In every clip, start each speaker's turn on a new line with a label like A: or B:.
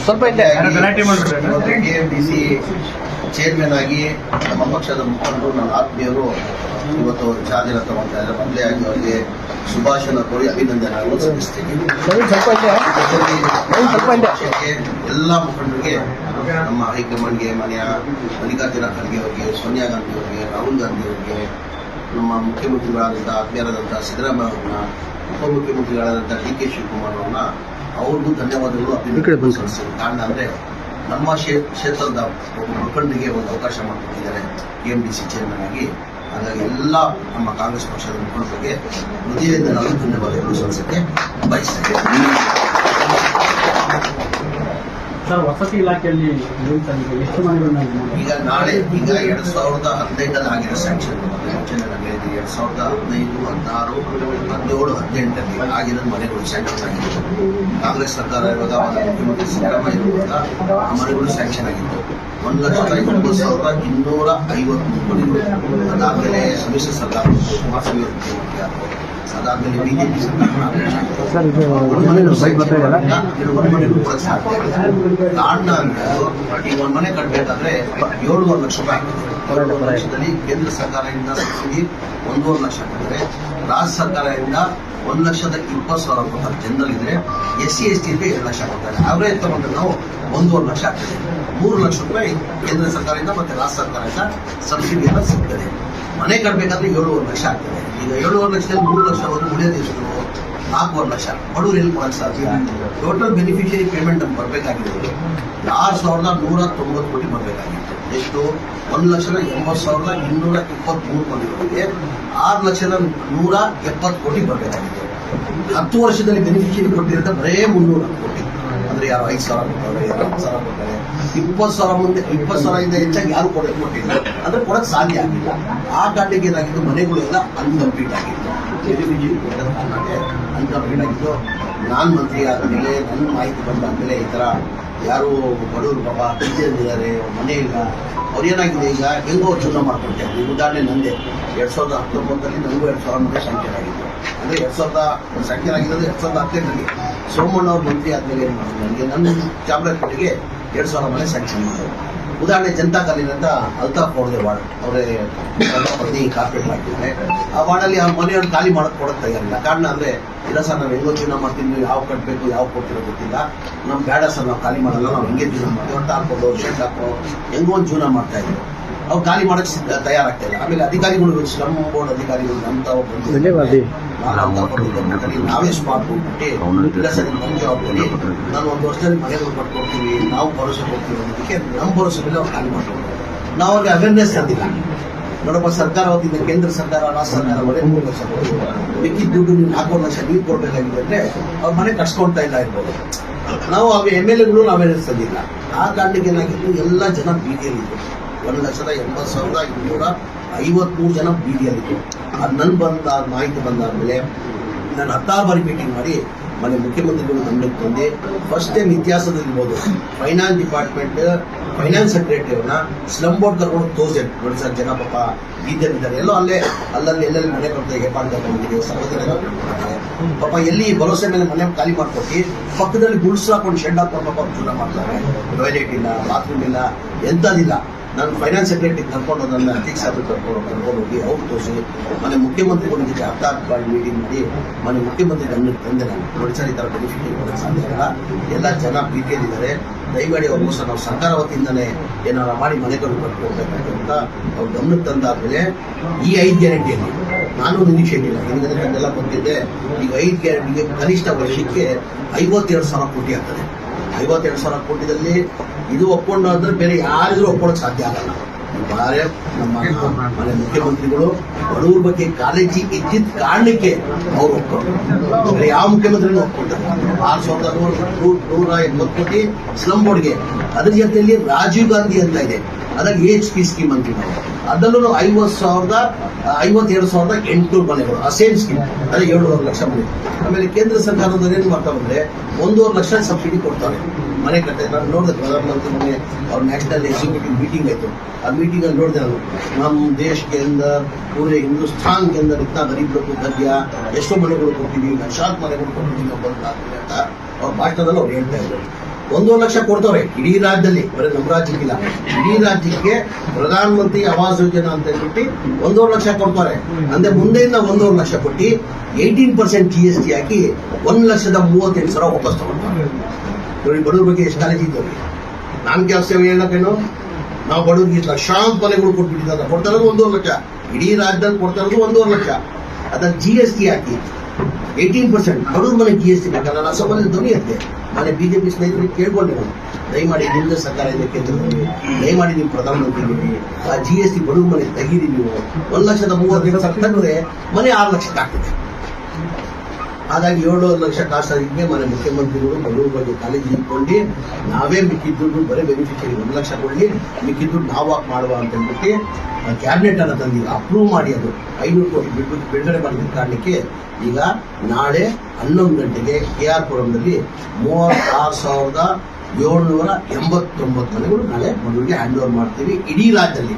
A: ಸ್ವಲ್ಪ ಇದೆ
B: K M
C: D C chairman ಆಗಿ ನಮ್ಮ ಪಕ್ಷದ ಮುಖಂಡರು ನನ್ನ ಆತ್ಮೀಯರು ಇವತ್ತು ಚಾದಿನ ತಗೊಳ್ತಾ ಇದ್ದಾರೆ. ಮೊದಲೇ ಆಗಿ ಅವರಿಗೆ ಶುಭಾಶಯ ಕೋರಿ ಅಭಿನಂದನೆಗಳನ್ನು ಸಲ್ಲಿಸ್ತೀನಿ. ಪಕ್ಷಕ್ಕೆ ಎಲ್ಲ ಮುಖಂಡರಿಗೆ ನಮ್ಮ ಹೈಕಮಾಂಡ್ಗೆ ಮನೆಯ ಮಲ್ಲಿಕಾರ್ಜುನ ಖರ್ಗೆ ಅವರಿಗೆ ಸೋನಿಯಾ ಗಾಂಧಿ ಅವರಿಗೆ ರಾಹುಲ್ ಗಾಂಧಿ ಅವರಿಗೆ ನಮ್ಮ ಮುಖ್ಯಮಂತ್ರಿಗಳಾದಂತಹ ಆತ್ಮೀಯರಾದಂಥ ಸಿದ್ದರಾಮಯ್ಯ ಅವ್ರನ್ನ ಉಪಮುಖ್ಯಮಂತ್ರಿಗಳಾದಂತಹ ಡಿ ಕೆ ಶಿವಕುಮಾರ್ ಅವ್ರನ್ನ ಅವ್ರಿಗೂ ಧನ್ಯವಾದಗಳು. ಅಭಿನಂದನೆ ಸಲ್ಲಿಸ್ತೀನಿ ಕಾರಣ ಅಂದರೆ ನಮ್ಮ ಕ್ಷೇ- ಕ್ಷೇತ್ರದ ಒಬ್ಬ ಮುಖಂಡಿಗೆ ಒಂದು ಅವಕಾಶ ಮಾಡಿಕೊಟ್ಟಿದ್ದಾರೆ. K M D C chairman ಆಗಿ. ಹಾಗಾಗಿ ಎಲ್ಲ ನಮ್ಮ ಕಾಂಗ್ರೆಸ್ ಪಕ್ಷದ ಮುಖಂಡರಿಗೆ ಹೃದಯದಿಂದ ನಾನು ಧನ್ಯವಾದಗಳು ಸಲ್ಲಿಸಕ್ಕೆ ಬಯಸ್ತೇನೆ.
B: ಸರ್ ವಸತಿ ಇಲಾಖೆಯಲ್ಲಿ ಎಷ್ಟು ಮನೆಗಳನ್ನ
C: ಈಗ ನಾಳೆ ಈಗ ಎರಡ್ ಸಾವಿರದ ಹದಿನೈದಲ್ಲಿ ಆಗಿರೋ ಸ್ಯಾಂಕ್ಷನ್ ಎರಡ್ ಸಾವಿರದ ಹದಿನೈದು ಹದಿನಾರು ಹದಿನೇಳು ಹದಿನೆಂಟರಲ್ಲಿ ಆಗಿರೋ ಮನೆಗಳು ಸ್ಯಾಂಕ್ಷನ್ ಆಗಿದೆ ಕಾಂಗ್ರೆಸ್ ಸರ್ಕಾರ ಅವರ ಮುಖ್ಯಮಂತ್ರಿ ಸಿದ್ದರಾಮಯ್ಯ ಇರುವಾಗ ಆ ಮನೆಗಳು ಸ್ಯಾಂಕ್ಷನ್ ಆಗಿತ್ತು. ಒಂದು ಲಕ್ಷದ ಐವತ್ತು ಸಾವಿರದ ಇನ್ನೂರ ಐವತ್ಮೂರು ಮನೆಗಳು ಅದಾದ್ಮೇಲೆ ಸಮ್ಮಿಶ್ರ ಸರ್ಕಾರ ಬಂತು, ಮುಖ್ಯಮಂತ್ರಿ ಬಿಜೆಪಿ ಕಾರಣ ಈ ಒಂದ್ ಮನೆ ಕಟ್ಟಬೇಕಾದ್ರೆ ಏಳುವರೆ ಲಕ್ಷ ರೂಪಾಯಿ ಏಳುವರೆ ಲಕ್ಷದಲ್ಲಿ ಕೇಂದ್ರ ಸರ್ಕಾರದಿಂದ ಸಬ್ಸಿಡಿ ಒಂದೂವರೆ ಲಕ್ಷ ಕೊಡ್ತಾರೆ ರಾಜ್ಯ ಸರ್ಕಾರದಿಂದ ಒಂದ್ ಲಕ್ಷದ ಇಪ್ಪತ್ತು ಸಾವಿರ ಕೊಡ್ತಾರೆ ಜನರಲ್ ಇದ್ರೆ ಎಸ್ ಸಿ ಎಸ್ ಟಿ ಇದ್ರೆ ಎರಡು ಲಕ್ಷ ಕೊಡ್ತಾರೆ. ಅವರೇಜ್ ತಗೊಂಡ್ರೆ ನಾವು ಒಂದೂವರೆ ಲಕ್ಷ ಆಗ್ತದೆ. ಮೂರು ಲಕ್ಷ ರೂಪಾಯಿ ಕೇಂದ್ರ ಸರ್ಕಾರದಿಂದ ಮತ್ತೆ ರಾಜ್ಯ ಸರ್ಕಾರದಿಂದ ಸಬ್ಸಿಡಿ ಎಲ್ಲ ಸಿಗ್ತದೆ. ಮನೆ ಕಟ್ಟಬೇಕಾದ್ರೆ ಏಳುವರೆ ಲಕ್ಷ ಆಗ್ತದೆ. ಈಗ ಏಳುವರೆ ಲಕ್ಷದಲ್ಲಿ ಮೂರು ಲಕ್ಷ ಹೋದ್ರೆ ಉಳಿಯೋದು ಎಷ್ಟು ನಾಲ್ಕೂವರೆ ಲಕ್ಷ. ಬಡವರು ಎಲ್ಲಿ ಕೊಡಕ್ಕೆ ಸಾಧ್ಯ ಟೋಟಲ್ ಬೆನಿಫಿಷಿಯರಿ ಪೇಮೆಂಟ್ ನಮ್ಗೆ ಬರಬೇಕಾಗಿರೋದು ಆರು ಸಾವಿರದ ನೂರ ತೊಂಬತ್ತು ಕೋಟಿ ಬರಬೇಕಾಗಿತ್ತು. ಎಷ್ಟು? ಒಂದು ಲಕ್ಷದ ಎಂಬತ್ತು ಸಾವಿರದ ಇನ್ನೂರ ಇಪ್ಪತ್ತ್ಮೂರು ಕೋಟಿಗಳಿಗೆ ಆರು ಲಕ್ಷದ ನೂರ ಎಪ್ಪತ್ತು ಕೋಟಿ ಬರಬೇಕಾಗಿತ್ತು. ಹತ್ತು ವರ್ಷದಲ್ಲಿ ಬೆನಿಫಿಷಿಯರಿ ಕೊಟ್ಟಿರುತ್ತೆ ಬರೇ ಮುನ್ನೂರ ಕೋಟಿ. ಅಂದ್ರೆ ಯಾರು ಐದು ಸಾವಿರ ಕೊಡ್ತಾರೆ, ಯಾರು ಹತ್ತು ಸಾವಿರ ಕೊಡ್ತಾರೆ, ಇಪ್ಪತ್ತು ಸಾವಿರ ಮುಂದೆ, ಇಪ್ಪತ್ತು ಸಾವಿರದಿಂದ ಹೆಚ್ಚಾಗಿ ಯಾರು ಕೊಡ ಕೊಟ್ಟಿಲ್ಲ. ಅಂದ್ರೆ ಕೊಡಕ್ ಸಾಧ್ಯ ಆಗಿಲ್ಲ ಆ ಕಾರಣಕ್ಕೆ ಏನಾಗಿತ್ತು? ಮನೆಗಳೆಲ್ಲ ಅನ್ಕಂಪ್ಲೀಟ್ ಆಗಿತ್ತು. ಅನ್ಕಂಪ್ಲೀಟ್ ಆಗಿತ್ತು. ನಾನು ಮಂತ್ರಿ ಆದಮೇಲೆ ನನ್ನ ಮಾಹಿತಿ ಬಂದಾದ್ಮೇಲೆ ಈ ಥರ ಯಾರು ಬಡವರು ಪಾಪ ಇದ್ದಾರೆ ಮನೆ ಇಲ್ಲ. ಅವ್ರು ಏನಾಗಿದೆ ಈಗ? ಹೆಂಗೋ ಜೀವನ ಈ ಉದಾಹರಣೆ ನಂದೆ. ಎರಡ್ ಸಾವಿರದ ಹತ್ತೊಂಬತ್ತರಲ್ಲಿ ನನಗೂ ಎರಡ್ ಸಾವಿರ ಮನೆ ಸಂಖ್ಯೆ ಆಗಿತ್ತು. ಅಂದ್ರೆ ಎರಡ್ ಸಾವಿರದ ಸಂಖ್ಯೆ ಆಗಿದ್ದು ಎರಡ್ ಸಾವಿರದ ಹತ್ತೆಂಟರಲ್ಲಿ ಸೋಮಣ್ಣ ಅವ್ರ ಮಂತ್ರಿ ಆದ್ಮೇಲೆ ಏನು ಮಾಡಿದ್ರು? ನನಗೆ ನನ್ನ ಚಾಮರಾಜಪೇಟೆಗೆ ಎರಡ್ ಸಾವಿರ ಮನೆ ಸ್ಯಾಂಕ್ಷನ್ ಮಾಡಿದ್ರು ಉದಾಹರಣೆ ಜನತಾ ಕಾಲಿನಂತ ಅಲ್ತಾಫ್ ಅವ್ರದೇ ವಾರ್ಡ್, ಅವರೇ ಪತ್ನಿ ಕಾರ್ಪೊರೇಟ್ ಹಾಕಿದ್ದಾರೆ ಆ ವಾರ್ಡಲ್ಲಿ ಆ ಮನೆಯವ್ರು ಖಾಲಿ ಮಾಡಕ್ ಕೊಡಕ್ ತಯಾರಿಲ್ಲ. ಕಾರಣ ಅಂದ್ರೆ, ಇಲ್ಲ ಸರ್, ನಾವು ಹೆಂಗೋ ಜೀವನ ಮಾಡ್ತೀವಿ ಯಾವ ಕಟ್ಟಬೇಕು ಯಾವ ಕೊಡ್ತಿರೋ ಗೊತ್ತಿಲ್ಲ. ನಮ್ ಬೇಡ ಸರ್, ನಾವು ಖಾಲಿ ಮಾಡಲ್ಲ, ನಾವು ಹೆಂಗೆ ಜೀವನ ಮಾಡ್ತೀವಿ ಅಂತ ಹಾಕೋದು ಶೆಡ್ ಹಾಕೋ ಹೆಂಗೋ ಒಂದು ಜೀವನ ಮಾಡ್ತಾ ಇದ್ರು. ಅವ್ರು ಖಾಲಿ ಮಾಡಕ್ ಸಿದ್ಧ ತಯಾರಾಗ್ತಾ ಇಲ್ಲ. ಆಮೇಲೆ ಅಧಿಕಾರಿಗಳು ಶ್ರಮ ಬೋರ್ಡ್ ಅಧಿಕಾರಿಗಳು ನಮ್ಮ ತಾವು ಬಂದು
A: ಧನ್ಯವಾದ.
C: ನಾನು ಅಂತ ಕೊಟ್ಟಿದ್ದೆ. ನಾವೇ ಸ್ಪಾಟ್ ಹೋಗ್ಬಿಟ್ಟು ಇಲ್ಲ ಸರ್ ನಮ್ಮ ಜವಾಬ್ದಾರಿ. ನಾನು ಒಂದು ವರ್ಷದಲ್ಲಿ ಮನೆಗಳು ಕಟ್ಕೊಡ್ತೀವಿ ನಾವು ಭರೋಸೆ ಕೊಡ್ತೀವಿ ಅನ್ನೋದಕ್ಕೆ ನಮ್ಮ ಭರೋಸೆ ಮೇಲೆ ಅವ್ರು ಖಾಲಿ ಮಾಡ್ಕೊಂಡು ನಾವು ಅವ್ರಿಗೆ ಅವೇರ್ನೆಸ್ ತಂದಿಲ್ಲ. ನೋಡಪ್ಪ ಸರ್ಕಾರ ವತಿಯಿಂದ ಕೇಂದ್ರ ಸರ್ಕಾರ ರಾಜ್ಯ ಸರ್ಕಾರ ಒಳ್ಳೆ ಮೂರು ಲಕ್ಷ ಬೇಕಿದ್ದ ಮಿಕ್ಕಿದ ದುಡ್ಡು ನೀವು ನಾಲ್ಕು ಲಕ್ಷ ನೀವು ಕೊಡ್ಬೇಕಾಗಿದೆ ಅಂದ್ರೆ ಅವ್ರ ಮನೆ ಕಟ್ಸ್ಕೊಳ್ತಾ ಇಲ್ಲ ಇರ್ಬೋದು. ನಾವು ಅವ ಎಂ ಎಲ್ ಎಗಳು ಅವೇರ್ನೆಸ್ ತಂದಿಲ್ಲ. ಆ ಕಾರಣಕ್ಕೆ ಏನಾಗಿತ್ತು? ಎಲ್ಲ ಜನ ಬೀದಿಯಲ್ಲಿತ್ತು ಒಂದು ಲಕ್ಷದ ಎಂಬತ್ತು ಸಾವಿರದ ಇನ್ನೂರ ಐವತ್ಮೂರು ಜನ ಬೀದಿಯಲ್ಲಿದ್ದರು ಅದು ನನ್ನ ಬಂದ ಮಾಹಿತಿ ಬಂದಾದ್ಮೇಲೆ ನಾನು ಹತ್ತಾರು ಬಾರಿ ಮೀಟಿಂಗ್ ಮಾಡಿ ಮನೆ ಮುಖ್ಯಮಂತ್ರಿಗಳು ಗಮನಕ್ಕೆ ತಂದೆ. ಫಸ್ಟ್ ಟೈಮ್ ಇತಿಹಾಸದಲ್ಲಿ ಇರ್ಬೋದು ಫೈನಾನ್ಸ್ ಡಿಪಾರ್ಟ್ಮೆಂಟ್ ಫೈನಾನ್ಸ್ ಸೆಕ್ರೆಟರಿಯವ್ರನ್ನ ಸ್ಲಮ್ ಬೋರ್ಡ್ ಕರ್ಕೊಂಡು ತೋರಿಸಿ. ನೋಡಿ ಸರ್ ಜನ ಪಾಪ ಬೀದಿಯಲ್ಲಿದ್ದಾರೆ ಎಲ್ಲೋ ಅಲ್ಲೇ, ಅಲ್ಲಲ್ಲಿ ಎಲ್ಲೆಲ್ಲಿ ಮನೆ ಕೊಡ್ತಾರೆ ಪಾಠ ತಗೊಂಡಿದೆ ಸರ್ವಜನ ಪಾಪ ಎಲ್ಲಿ ಭರವಸೆ ಮೇಲೆ ಮನೆ ಖಾಲಿ ಮಾಡ್ಕೊಟ್ಟು ಪಕ್ಕದಲ್ಲಿ ಗುಡ್ಸ್ ಹಾಕೊಂಡು ಶೆಡ್ ಹಾಕೊಂಡು ಪಾಪ ಜೀವನ ಮಾಡ್ತಾರೆ. ಟಾಯ್ಲೆಟ್ ಇಲ್ಲ ಬಾತ್ರೂಮ್ ಇಲ್ಲ ಎಂಥದಿಲ್ಲ ನಾನು ಫೈನಾನ್ಸ್ ಸೆಕ್ರೆಟರಿ ಕರ್ಕೊಂಡು ನನ್ನ ಅಧ್ಯಕ್ಷ ಸಾಹೇಬ್ರು ಕರ್ಕೊಂಡು ಕರ್ಕೊಂಡು ಹೋಗಿ ಅವ್ರು ತೋರಿಸಿ, ಮನೆ ಮುಖ್ಯಮಂತ್ರಿಗಳ ಜೊತೆ ಅರ್ಥ ಕಾರ್ಡ್ ಮೀಟಿಂಗ್ ಮಾಡಿ, ಮನೆ ಮುಖ್ಯಮಂತ್ರಿ ಗಮನಕ್ಕೆ ತಂದೆ ನಾನು. ನೋಡಿ ಸರ್, ಈ ಥರ ಬೆನಿಫಿಟ್ ಕೊಡೋಕ್ಕೆ ಸಾಧ್ಯ ಇಲ್ಲ. ಎಲ್ಲ ಜನ ಪ್ರೀತಿಯಲ್ಲಿದ್ದಾರೆ ದಯಮಾಡಿ ಅವ್ರಿಗೂ ಸಹ ನಾವು ಸರ್ಕಾರ ವತಿಯಿಂದಲೇ ಏನಾರ ಮಾಡಿ ಮನೆಗಳು ಕಟ್ಕೊಡ್ಬೇಕಂತ ಅಂತ ಅವ್ರು ಗಮನಕ್ಕೆ ತಂದಾದ್ಮೇಲೆ ಈ ಐದು ಗ್ಯಾರಂಟಿಯಲ್ಲಿ ನಾನು ನಿರೀಕ್ಷೆ ಇಲ್ಲ. ಹಿಂದೆ ನನ್ನೆಲ್ಲ ಬಂದಿದ್ದೆ ಈಗ ಐದು ಗ್ಯಾರಂಟಿಗೆ ಕನಿಷ್ಠ ವರ್ಷಕ್ಕೆ ಐವತ್ತೆರಡು ಸಾವಿರ ಕೋಟಿ ಆಗ್ತದೆ. ಐವತ್ತೆರಡು ಸಾವಿರ ಕೋಟಿದಲ್ಲಿ ಇದು ಒಪ್ಕೊಂಡು ಅಂದ್ರೆ ಬೇರೆ ಯಾರಿದ್ರೂ ಒಪ್ಕೊಳ್ಳೋಕೆ ಸಾಧ್ಯ ಆಗಲ್ಲ. ಬಾರೆ ನಮ್ಮ ಮನೆ ಮುಖ್ಯಮಂತ್ರಿಗಳು ಬಡವ್ರ ಬಗ್ಗೆ ಕಾಳಜಿ ಇದ್ದಿದ್ದ ಕಾರಣಕ್ಕೆ ಅವ್ರು ಒಪ್ಕೊಂಡ್ರು. ಯಾವ ಮುಖ್ಯಮಂತ್ರಿನೂ ಒಪ್ಕೊಂಡ್ರು. ಆರು ಸಾವಿರದ ನೂರ ಎಂಬತ್ತು ಕೋಟಿ ಸ್ಲಮ್ ಬೋರ್ಡ್ಗೆ. ಅದ್ರ ಜೊತೆಯಲ್ಲಿ ರಾಜೀವ್ ಗಾಂಧಿ ಅಂತ ಇದೆ. ಅದಾಗ ಎಚ್ ಪಿ ಸ್ಕೀಮ್ ಅಂತೀವಿ ನಾವು ಅದರಲ್ಲೂ ಐವತ್ತು ಸಾವಿರದ, ಐವತ್ತೆರಡು ಸಾವಿರದ ಎಂಟುನೂರು ಮನೆಗಳು, ಆ ಸೇಮ್ ಸ್ಕೀಮ್ ಅಂದರೆ ಏಳುವರೆ ಲಕ್ಷ ಮನೆ. ಆಮೇಲೆ ಕೇಂದ್ರ ಸರ್ಕಾರದವ್ರು ಏನು ಮಾಡ್ತಾ ಬಂದರೆ, ಒಂದೂವರೆ ಲಕ್ಷ ಸಬ್ಸಿಡಿ ಕೊಡ್ತಾರೆ. ಮನೆ ಕಟ್ಟೆ, ನಾನು ನೋಡಿದೆ ಪ್ರಧಾನಮಂತ್ರಿ ಮನೆ, ಅವ್ರ ನ್ಯಾಷನಲ್ ಎಕ್ಸಿಕ್ಯೂಟಿವ್ ಮೀಟಿಂಗ್ ಆಯಿತು. ಆ ಮೀಟಿಂಗಲ್ಲಿ ನೋಡಿದೆ ನಾನು ನಮ್ಮ ದೇಶಕ್ಕೆ ಎಂದ ಪೂರೆ ಹಿಂದೂಸ್ತಾನ್ ಕೇಂದ್ರ ಇತ್ತ ಗರೀಬ್ ಲೋಕ ಗದ್ಯ ಎಷ್ಟೋ ಮನೆಗಳು ಕೊಟ್ಟಿದ್ದೀವಿ ಲಕ್ಷಾಂತರ ಮನೆಗಳು ಕೊಟ್ಟಿದ್ದೀವಿ ಅಂತ ಅವ್ರ ಭಾಷಣದಲ್ಲಿ ಅವ್ರು ಹೇಳ್ತಾ ಇದ್ರು ಒಂದೂವರೆ ಲಕ್ಷ ಕೊಡ್ತವ್ರೆ. ಇಡೀ ರಾಜ್ಯದಲ್ಲಿ. ಬರೀ ನಮ್ಮ ರಾಜ್ಯಕ್ಕಿಲ್ಲ. ಇಡೀ ರಾಜ್ಯಕ್ಕೆ ಪ್ರಧಾನ ಮಂತ್ರಿ ಆವಾಸ್ ಯೋಜನಾ ಅಂತ ಹೇಳ್ಬಿಟ್ಟು ಒಂದೂವರೆ ಲಕ್ಷ ಕೊಡ್ತಾರೆ. ಅಂದ್ರೆ ಮುಂದೆಯಿಂದ ಒಂದೂವರೆ ಲಕ್ಷ ಕೊಟ್ಟು eighteen percent G S T ಹಾಕಿ ಒಂದ್ ಲಕ್ಷದ ಮೂವತ್ತೆಂಟು ಸಾವಿರ ವಾಪಸ್ ತಗೊಳ್ತಾರೆ. ನೋಡಿ, ಬಡವ್ರ ಬಗ್ಗೆ ಎಷ್ಟು ಕಾಲೇಜ್ ಇದ್ದವ್ರಿ ನಾನ್ ಕೆಲಸ ಹೇಳಕ್ಕೇನು ನಾವು ಬಡವ್ರಿಗೆ ಲಕ್ಷಾಂತರ ಮನೆಗಳು ಕೊಟ್ಬಿಟ್ಟಿದ್ದಾರೆ ಕೊಡ್ತಾ ಇರೋದು ಒಂದೂವರೆ ಲಕ್ಷ. ಇಡೀ ರಾಜ್ಯದಲ್ಲಿ ಕೊಡ್ತಾ ಇರೋದು ಒಂದೂವರೆ ಲಕ್ಷ. ಅದನ್ನ ಜಿ ಎಸ್ ಟಿ ಹಾಕಿ ಏಯ್ಟೀನ್ ಪರ್ಸೆಂಟ್ ಬಡವ್ರ ಮನೆ ಜಿ ಎಸ್ ಟಿ ಬೇಕಲ್ಲ ನಾನು ಅಸಮಲ್ಲಿ ಧ್ವನಿ ಇರುತ್ತೆ ಮನೆ ಬಿಜೆಪಿ ಸ್ನೇಹಿತರಿಗೆ ಕೇಳ್ಕೊಂಡು. ನೀವು ದಯಮಾಡಿ ನಿಮ್ದು ಸರ್ಕಾರ ಇದೆ ಕೇಂದ್ರದಲ್ಲಿ ದಯಮಾಡಿ ನೀವು ಪ್ರಧಾನಮಂತ್ರಿ ಆ ಜಿ ಎಸ್ ಟಿ ಬಡವ ಮನೆ ತೆಗೀರಿ ನೀವು. ಒಂದ್ ಲಕ್ಷದ ಮೂವತ್ತೈದು ಸಾವಿರ ತಂದ್ರೆ ಮನೆ ಆರು ಲಕ್ಷಕ್ಕೆ ಆಗ್ತದೆ. ಹಾಗಾಗಿ ಏಳು ಲಕ್ಷ ಆಗಿದ್ದೆ ಮನೆ ಮುಖ್ಯಮಂತ್ರಿಗಳು ಬಡವರ ಬಗ್ಗೆ ಕಾಲೇಜ್ ಇಟ್ಕೊಂಡು ನಾವೇ ಮಿಕ್ಕಿದ ದುಡ್ಡು ಬರೀ ಬೆನಿಫಿಷರಿ ಒಂದು ಲಕ್ಷ ಕೊಡಲಿ ಮಿಕ್ಕಿದ ದುಡ್ಡು ನಾವು ಮಾಡುವ ಅಂತ ಹೇಳ್ಬಿಟ್ಟು ಕ್ಯಾಬಿನೆಟ್ ಅನ್ನ ತಂದಿ ಅಪ್ರೂವ್ ಮಾಡಿ ಅದು. ಐನೂರು ಕೋಟಿ ಬಿಟ್ಟು ಬಿಡುಗಡೆ ಮಾಡಿದ ಕಾರಣಕ್ಕೆ ಈಗ ನಾಳೆ ಹನ್ನೊಂದು ಗಂಟೆಗೆ ಕೆ ಆರ್ ಪುರಂದಲ್ಲಿ ಮೂವತ್ತಾರು ಸಾವಿರದ ಏಳ್ನೂರ ಎಂಬತ್ತೊಂಬತ್ತು ಮನೆಗಳು ನಾಳೆ ಮನವಿಗೆ ಹ್ಯಾಂಡ್ ಓವರ್ ಮಾಡ್ತೀವಿ. ಇಡೀ ರಾಜ್ಯದಲ್ಲಿ.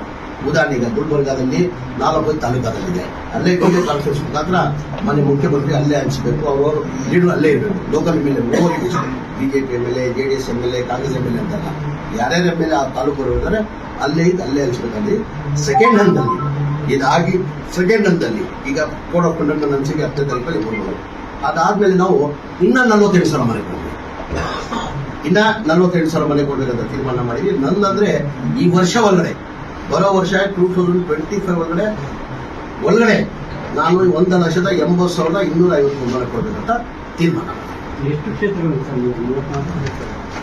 C: ಉದಾಹರಣೆಗೆ ಗುಲ್ಬರ್ಗಾದಲ್ಲಿ ನಾಲ್ಕೈದು ತಾಲೂಕಾದಲ್ಲಿದೆ. ಅಲ್ಲೇ ವಿಡಿಯೋ ಕಾನ್ಫರೆನ್ಸ್ ಮುಖಾಂತರ ಮನೆ ಮುಖ್ಯಮಂತ್ರಿ ಅಲ್ಲೇ ಹಂಚಬೇಕು ಅವರು ಲೀಡರ್ ಅಲ್ಲೇ ಇರಬೇಕು ಲೋಕಲ್ ಮೇಲೆ BJP M L A J D S M L A Congress M L A ಅಂತಲ್ಲ. ಯಾರ್ಯಾರ ಎಂ ಎಲ್ ಎ ಆ ತಾಲೂಕು ಇದ್ದಾರೆ, ಅಲ್ಲೇ ಇದ್ದು ಅಲ್ಲೇ ಹಂಚ್ಬೇಕಲ್ಲಿ ಸೆಕೆಂಡ್ ಹಂತದಲ್ಲಿ ಇದಾಗಿ ಸೆಕೆಂಡ್ ಹಂತದಲ್ಲಿ ಈಗ ಕೋಡ್ ಆಫ್ ಕಂಡಕ್ಟ್ ಅನ್ಸಿಗೆ ಹತ್ತನೇ ತಾರೀಕಲ್ಲಿ ಕೊಡ್ಬೋದು ಅದಾದ್ಮೇಲೆ ನಾವು ಇನ್ನ ನಲ್ವತ್ತೆಂಟು ಸಾವಿರ ಮನೆ ಕೊಡ್ತೀವಿ ಇನ್ನ ನಲ್ವತ್ತೆಂಟು ಸಾವಿರ ಮನೆ ಕೊಡ್ಬೇಕಂತ ತೀರ್ಮಾನ ಮಾಡಿದ್ವಿ. ನಂದಂದ್ರೆ ಈ ವರ್ಷ ಒಳಗಡೆ ಬರೋ ವರ್ಷ ಟೂ ತೌಸಂಡ್ ಟ್ವೆಂಟಿ ಫೈವ್ ಒಳಗಡೆ ಒಳಗಡೆ ನಾನು ಒಂದು ಲಕ್ಷದ ಎಂಬತ್ತು ಸಾವಿರದ ಇನ್ನೂರ ಐವತ್ತು ಮುಂದೆ ಕೊಡ್ಬೇಕಂತ ತೀರ್ಮಾನ.
B: ಎಷ್ಟು.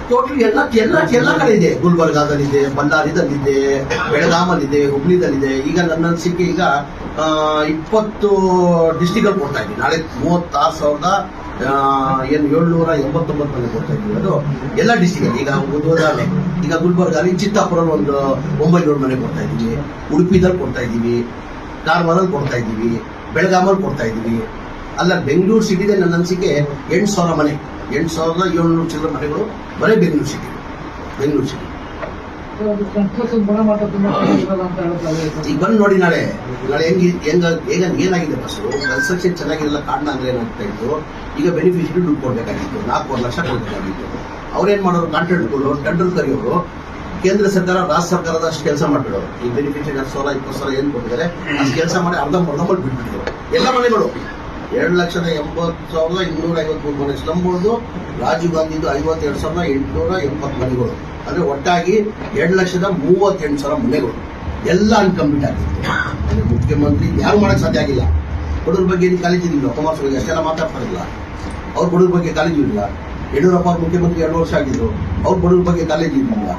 C: ಟೋಟಲ್ ಎಲ್ಲ ಎಲ್ಲ ಎಲ್ಲ ಕಡೆ ಇದೆ. ಗುಲ್ಬರ್ಗಾದಲ್ಲಿದೆ ಬಳ್ಳಾರಿದಲ್ಲಿದೆ ಬೆಳಗಾಮಲ್ಲಿದೆ ಹುಬ್ಳಿದಲ್ಲಿದೆ. ಈಗ ನನ್ನ ಅನಿಸಿಕೆ ಈಗ ಇಪ್ಪತ್ತು ಡಿಸ್ಟಿಕ್ ಅಲ್ಲಿ ಕೊಡ್ತಾ ಇದ್ದೀನಿ. ನಾಳೆ ಮೂವತ್ತಾರು ಸಾವಿರದ ಏನು ಏಳ್ನೂರ ಎಂಬತ್ತೊಂಬತ್ತು ಮನೆ ಕೊಡ್ತಾ ಇದ್ದೀವಿ ಅದು ಎಲ್ಲ ಡಿಸ್ಟಿಕ್ ಅಲ್ಲಿ. ಈಗ ಉದಾಹರಣೆ. ಈಗ ಗುಲ್ಬರ್ಗಾಲಿ ಚಿತ್ತಾಪುರ ಒಂದು ಒಂಬೈನೂರು ಮನೆ ಕೊಡ್ತಾ ಇದ್ದೀವಿ ಉಡುಪಿದಲ್ಲಿ ಕೊಡ್ತಾ ಇದ್ದೀವಿ ಕಾರವಾರಲ್ಲಿ ಕೊಡ್ತಾ ಇದ್ದೀವಿ ಬೆಳಗಾಮಲ್ಲಿ ಕೊಡ್ತಾ ಇದ್ದೀವಿ ಅಲ್ಲ, ಬೆಂಗಳೂರು ಸಿಟಿದೆ ನನ್ನ ಅನಿಸಿಕೆ ಎಂಟು ಸಾವಿರ ಮನೆ. ಎಂಟು ಸಾವಿರದ ಏಳ್ನೂರು ಚಿಲ್ಲರ ಮನೆಗಳು ಬರೀ ಬೆಂಗಳೂರು ಸಿಟಿ ಬೆಂಗಳೂರು ಸಿಟಿ ಈಗ ಬಂದು ನೋಡಿ ನಾಳೆ. ನಾಳೆ ಹೆಂಗ್ ಏನಾಗಿದೆ ಬಸ್ಸು ಕನ್ಸ್ಟ್ರಕ್ಷನ್ ಚೆನ್ನಾಗಿರಲ್ಲ ಕಾರಣ ಅಂದ್ರೆ ಏನಾಗ್ತಾ ಇತ್ತು? ಈಗ ಬೆನಿಫಿಷರಿ ದುಡ್ಡು ಕೊಡ್ಬೇಕಾಗಿತ್ತು. ನಾಲ್ಕೂವರೆ ಲಕ್ಷ ಕೊಡ್ಬೇಕಾಗಿತ್ತು. ಅವ್ರೇನ್ ಮಾಡೋರು? ಕಾಂಟ್ರಾಕ್ಟ್ಗಳು ಟೆಂಡರ್ ಕರೆಯೋರು. ಕೇಂದ್ರ ಸರ್ಕಾರ, ರಾಜ್ಯ ಸರ್ಕಾರದ ಅಷ್ಟು ಕೆಲಸ ಮಾಡ್ಬಿಡೋರು. ಈ ಬೆನಿಫಿಷರಿ ಹತ್ತು ಸಾವಿರ, ಇಪ್ಪತ್ತು ಸಾವಿರ ಏನ್ ಕೊಟ್ಟಿದ್ದಾರೆ? ಅಷ್ಟು ಕೆಲಸ ಮಾಡಿ ಅರ್ಧ ಅರ್ಧಂಬರ್ಧ ಬಿಟ್ಬಿಟ್ಟಿದ್ರು. ಎಲ್ಲ ಮನೆಗಳು. ಎರಡು ಲಕ್ಷದ ಎಂಬತ್ತು ಸಾವಿರದ ಇನ್ನೂರ ಐವತ್ಮೂರು ಮನೆ. ಸ್ಲಂಬೋದು ರಾಜೀವ್ ಗಾಂಧಿದು ಐವತ್ತೆರಡು ಸಾವಿರದ ಎಂಟುನೂರ ಎಪ್ಪತ್ತು ಮನೆಗಳು. ಅಂದ್ರೆ ಒಟ್ಟಾಗಿ ಎರಡು ಲಕ್ಷದ ಮೂವತ್ತೆಂಟು ಸಾವಿರ ಮನೆಗಳು. ಎಲ್ಲ ಅನ್ಕಂಪ್ಲೀಟ್ ಆಗಿದೆ. ಮುಖ್ಯಮಂತ್ರಿ ಯಾರು ಮಾಡಕ್ ಸಾಧ್ಯ ಆಗಿಲ್ಲ. ಬಡವ್ರ ಬಗ್ಗೆ ಏನು ಕಾಳಜಿ ಇಲ್ಲ ಕುಮಾರಸ್ವಾಮಿ ಅಷ್ಟೆಲ್ಲ ಮಾತಾಡ್ತಾರಿಲ್ಲ. ಅವ್ರು ಬಡವ್ರ ಬಗ್ಗೆ ಕಾಲೇಜು ಇಲ್ಲ ಯಡಿಯೂರಪ್ಪ ಅವ್ರ ಮುಖ್ಯಮಂತ್ರಿ ಎರಡು ವರ್ಷ ಆಗಿದ್ರು. ಅವ್ರು ಬಡವ್ರ ಬಗ್ಗೆ ಕಾಲೇಜು ಇರಲಿಲ್ಲ.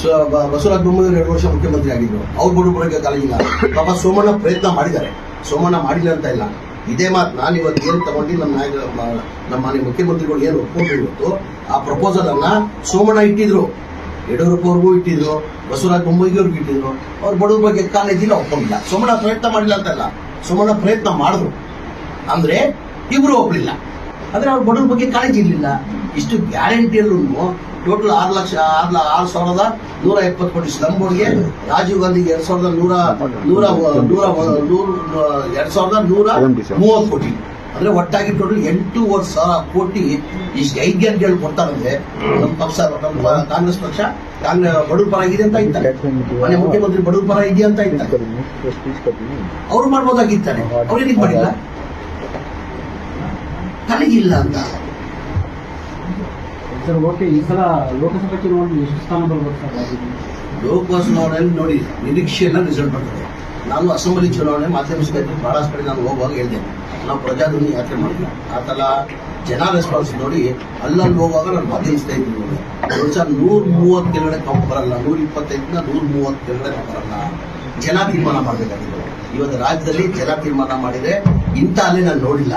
C: ಸೊ ಬಸವರಾಜ ಬೊಮ್ಮಾಯಿ ಎರಡು ವರ್ಷ ಮುಖ್ಯಮಂತ್ರಿ ಆಗಿದ್ರು. ಅವ್ರು ಬಡವ್ರ ಬಗ್ಗೆ ಕಾಲೇಜಿಲ್ಲ ಪಾಪ ಸೋಮಣ್ಣ ಪ್ರಯತ್ನ ಮಾಡಿದ್ದಾರೆ. ಸೋಮಣ್ಣ ಮಾಡಿಲ್ಲ ಅಂತ ಇಲ್ಲ. ಇದೇ ಮಾತು ನಾನು ಇವತ್ತು ಏನು ತಗೊಂಡು ನಮ್ಮ ನಾಯಕ ನಮ್ಮ ಮನೆ ಮುಖ್ಯಮಂತ್ರಿಗಳು ಏನು ಒಪ್ಕೊಂಡ್ರು ಇವತ್ತು, ಆ ಪ್ರಪೋಸಲ್ ಅನ್ನ ಸೋಮಣ್ಣ ಇಟ್ಟಿದ್ರು ಯಡಿಯೂರಪ್ಪ ಇಟ್ಟಿದ್ರು, ಬಸವರಾಜ ಬೊಮ್ಮಾಯಿಗೆ ಇಟ್ಟಿದ್ರು, ಅವ್ರ ಬಡವ್ರ ಬಗ್ಗೆ ಕಾಲೇಜಿಲ್ಲ ಒಪ್ಕೊಂಡಿಲ್ಲ. ಸೋಮಣ್ಣ ಪ್ರಯತ್ನ ಮಾಡಿಲ್ಲ ಅಂತಲ್ಲ, ಸೋಮಣ್ಣ ಪ್ರಯತ್ನ ಮಾಡಿದ್ರು. ಅಂದ್ರೆ ಇವರು ಒಪ್ಪಲಿಲ್ಲ ಆದ್ರೆ ಅವ್ರ ಬಡವ್ರ ಬಗ್ಗೆ ಕಾಳಜಿ ಇರಲಿಲ್ಲ. ಇಷ್ಟು ಗ್ಯಾರಂಟಿಯಲ್ಲೂ ಟೋಟಲ್ ಆರು ಲಕ್ಷ, ಆರು ಆರು ಸಾವಿರದ ನೂರ ಎಪ್ಪತ್ತು ಕೋಟಿ ಸ್ಲಮ್ ಬೋರ್ಡ್ಗೆ ರಾಜೀವ್ ಗಾಂಧಿಗೆ ಎರಡ್ ಸಾವಿರದ ನೂರ ನೂರ ನೂರ ಎರಡ್ ಸಾವಿರದ ನೂರ ಮೂವತ್ತು ಕೋಟಿ. ಅಂದ್ರೆ ಒಟ್ಟಾಗಿ ಟೋಟಲ್ ಎಂಟೂವರೆ ಸಾವಿರ ಕೋಟಿ ಇಷ್ಟು ಐದು ಹೇಳಿ ಕೊಡ್ತಾರಂದ್ರೆ ನಮ್ಮ ಪಕ್ಷ, ನಮ್ಮ ಕಾಂಗ್ರೆಸ್ ಪಕ್ಷ ಕಾಂಗ್ರೆಸ್ ಬಡವ್ರ ಪರ ಇದೆ ಅಂತ ಇದ್ದಾರೆ ಮನೆ ಮುಖ್ಯಮಂತ್ರಿ ಬಡವ್ರ ಪರ ಇದೆ ಅಂತ ಇದ್ದಾರೆ ಅವ್ರು ಮಾಡ್ಬೋದಾಗಿತ್ತಾನೆ. ಅವ್ರು ಏನಿಗೆ ಮಾಡಿಲ್ಲ? ತಲೆಗಿಲ್ಲ ಅಂತ.
B: ಸರ್, ಓಕೆ, ಈ ಸಲ ಲೋಕಸಭಾ ಚುನಾವಣೆ ಎಷ್ಟು ಸ್ಥಾನ ಬರ್ಬೋದು
C: ನೋಡಿ ನಿರೀಕ್ಷೆಯನ್ನ ರಿಸಲ್ಟ್ ಬರ್ತದೆ. ನಾನು ಅಸೆಂಬ್ಲಿ ಚುನಾವಣೆ ಮಾಧ್ಯಮ ಸ್ನೇಹಿತರು ಬಹಳಷ್ಟು ಕಡೆ ನಾನು ಹೋಗುವಾಗ ಹೇಳಿದೆ. ನಾವು ಪ್ರಜಾಧ್ವನಿ ಯಾತ್ರೆ ಮಾಡಿಲ್ಲ ಆತಲ ಜನ ರೆಸ್ಪಾನ್ಸ್ ನೋಡಿ, ಅಲ್ಲಲ್ಲಿ ಹೋಗುವಾಗ ನಾನು ಮಾಧ್ಯಮ ನೋಡಿ. ಈ ವರ್ಷ ನೂರ ಮೂವತ್ತು ಕೆಳಗಡೆ ಬರಲ್ಲ, ನೂರ ಇಪ್ಪತ್ತೈದರಿಂದ ನೂರ ಮೂವತ್ತು ಕೆಳಗಡೆ ಬರಲ್ಲ ಜನ ತೀರ್ಮಾನ ಮಾಡಬೇಕಾಗಿತ್ತು ಇವತ್ತು ರಾಜ್ಯದಲ್ಲಿ ಜನ ತೀರ್ಮಾನ ಮಾಡಿದ್ರೆ ಇಂಥ ಅಲೆ ನಾನು ನೋಡಿಲ್ಲ.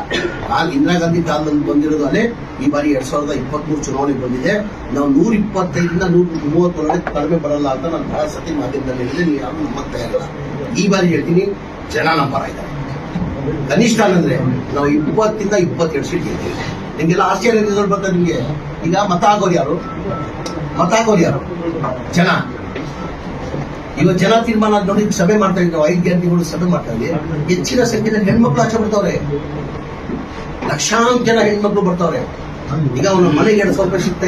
C: ಆಗ ಇಂದಿರಾ ಗಾಂಧಿ ಕಾಲದಲ್ಲಿ ಬಂದಿರೋದು ಅಲೆ ಈ ಬಾರಿ ಎರಡ್ ಸಾವಿರದ ಇಪ್ಪತ್ಮೂರು ಚುನಾವಣೆ ಬಂದಿದೆ. ನಾವು ನೂರ ಇಪ್ಪತ್ತೈದರಿಂದ ನೂರ ಮೂವತ್ತೊಳಗಡೆ ಕಡಿಮೆ ಬರಲ್ಲ ಅಂತ ನಾನು ಬಹಳ ಸತಿ ಮಾಧ್ಯಮದಲ್ಲಿ ಹೇಳಿದೆ. ನೀವು ಯಾರು ನಂಬತ್ತಾ ಇಲ್ಲ. ಈ ಬಾರಿ ಹೇಳ್ತೀನಿ, ಜನ ನಂಬರ ಇದ್ದಾರೆ. ಕನಿಷ್ಠ ಅಂದ್ರೆ ನಾವು ಇಪ್ಪತ್ತಿಂದ ಇಪ್ಪತ್ತೆರಡು ಸೀಟ್ ಗೆಲ್ತೀವಿ ನಿಮ್ಗೆಲ್ಲ ಆಶ್ಚರ್ಯ ಬರ್ತಾರೆ ಬರ್ತದೆ ನಿಮ್ಗೆ. ಈಗ ಮತ ಹಾಕೋರು ಯಾರು? ಮತ ಹಾಕೋರು ಯಾರು? ಜನ. ಇವತ್ತು ಜನ ತೀರ್ಮಾನ ನೋಡಿ ಸಭೆ ಮಾಡ್ತಾ ಇದ್ದಾವೆ ಐದು ಗಂಟೆಗಳು ಸಭೆ ಮಾಡ್ತಾ ಇದ್ದೀವಿ ಹೆಚ್ಚಿನ ಸಂಖ್ಯೆಯಲ್ಲಿ ಹೆಣ್ಮಕ್ಳು ಆಚೆ ಬರ್ತಾವ್ರೆ. ಲಕ್ಷಾಂತರ ಹೆಣ್ಮಕ್ಳು ಬರ್ತಾವ್ರೆ. ಈಗ ಅವನ ಮನೆಗೆ ಎರಡು ಸಾವಿರ ಸಿಗ್ತಾ